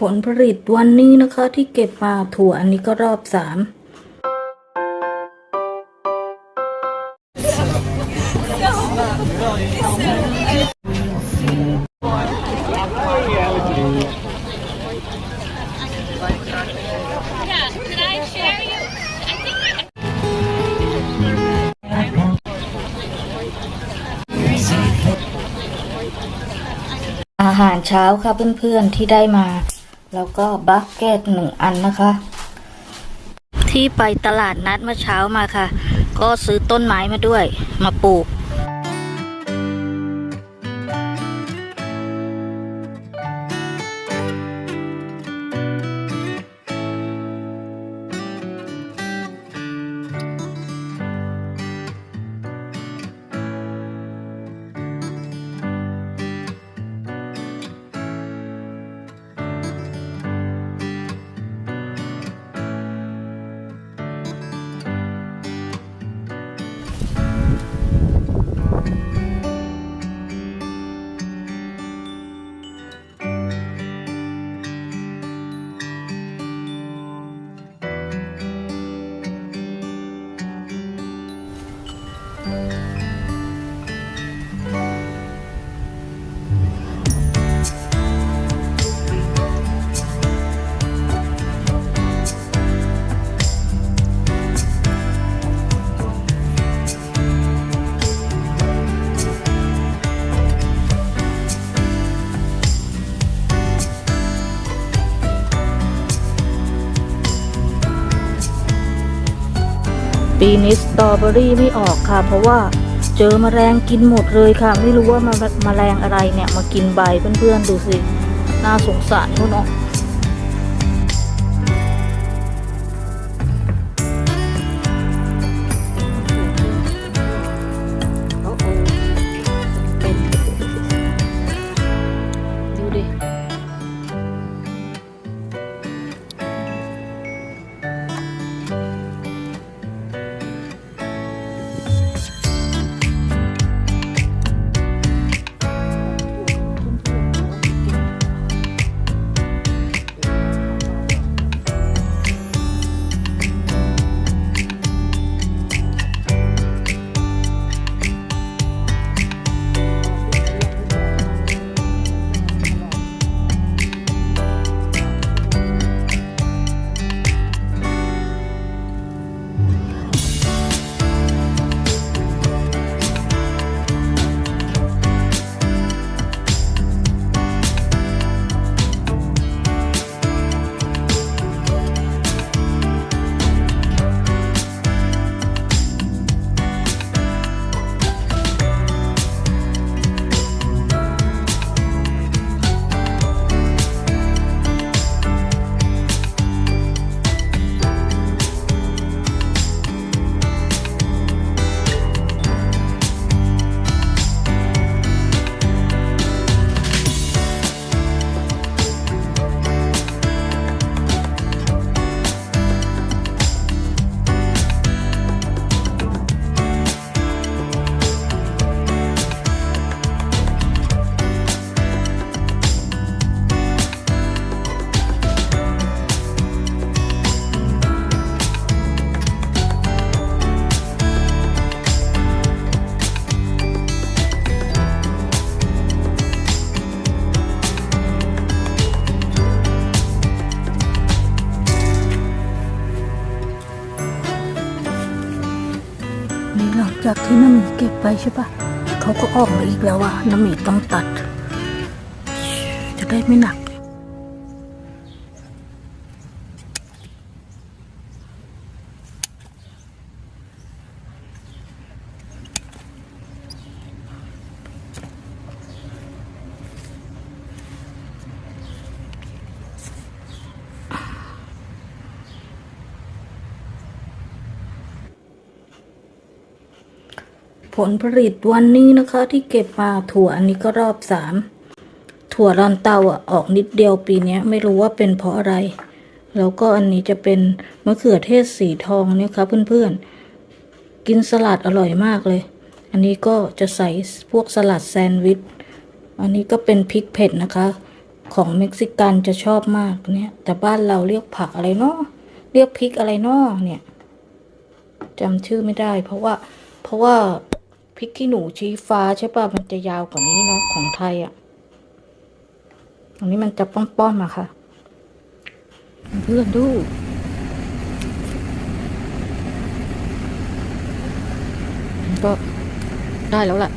ผลผลิตวันนี้นะคะที่เก็บมาถั่วอันนี้ก็รอบสามอาหารเช้าค่ะเพื่อนๆที่ได้มา แล้วก็บัคเก็ตหนึ่งอันนะคะ ที่ไปตลาดนัดเมื่อเช้ามาค่ะ ก็ซื้อต้นไม้มาด้วย มาปลูก นี้สตรอเบอรี่ไม่ออกค่ะ เพราะว่าเจอมแมลงกินหมดเลยค่ะ ไม่รู้ว่ามาแมลงอะไรเนี่ยมากินใบเพื่อนๆดูสิ น่าสงสารเขาเนาะ จากที่น้ำหมีเก็บไปใช่ปะเขาก็ออกมาอีกแล้วว่าน้ำหมีต้องตัด จะได้ไม่หนัก ผลผลิตวันนี้นะคะที่เก็บมาถั่วอันนี้ก็รอบสามถั่วรอนเตาอะออกนิดเดียวปีนี้ไม่รู้ว่าเป็นเพราะอะไร แล้วก็อันนี้จะเป็นมะเขือเทศสีทองเนี่ยค่ะเพื่อนๆ กินสลัดอร่อยมากเลย อันนี้ก็จะใส่พวกสลัดแซนด์วิช อันนี้ก็เป็นพริกเผ็ดนะคะ ของเม็กซิกันจะชอบมากเนี่ยแต่บ้านเราเรียกผักอะไรเนาะเรียกพริกอะไรเนาะเนี่ยจำชื่อไม่ได้ เพราะว่าเพราะว่า พริกขี้หนูชี้ฟ้าใช่ป่ะมันจะยาวกว่านี้เนาะของไทยอะ่ะตรงนี้มันจะป้อมๆอะค่ะ เพื่อนดูก็ได้แล้วแหละ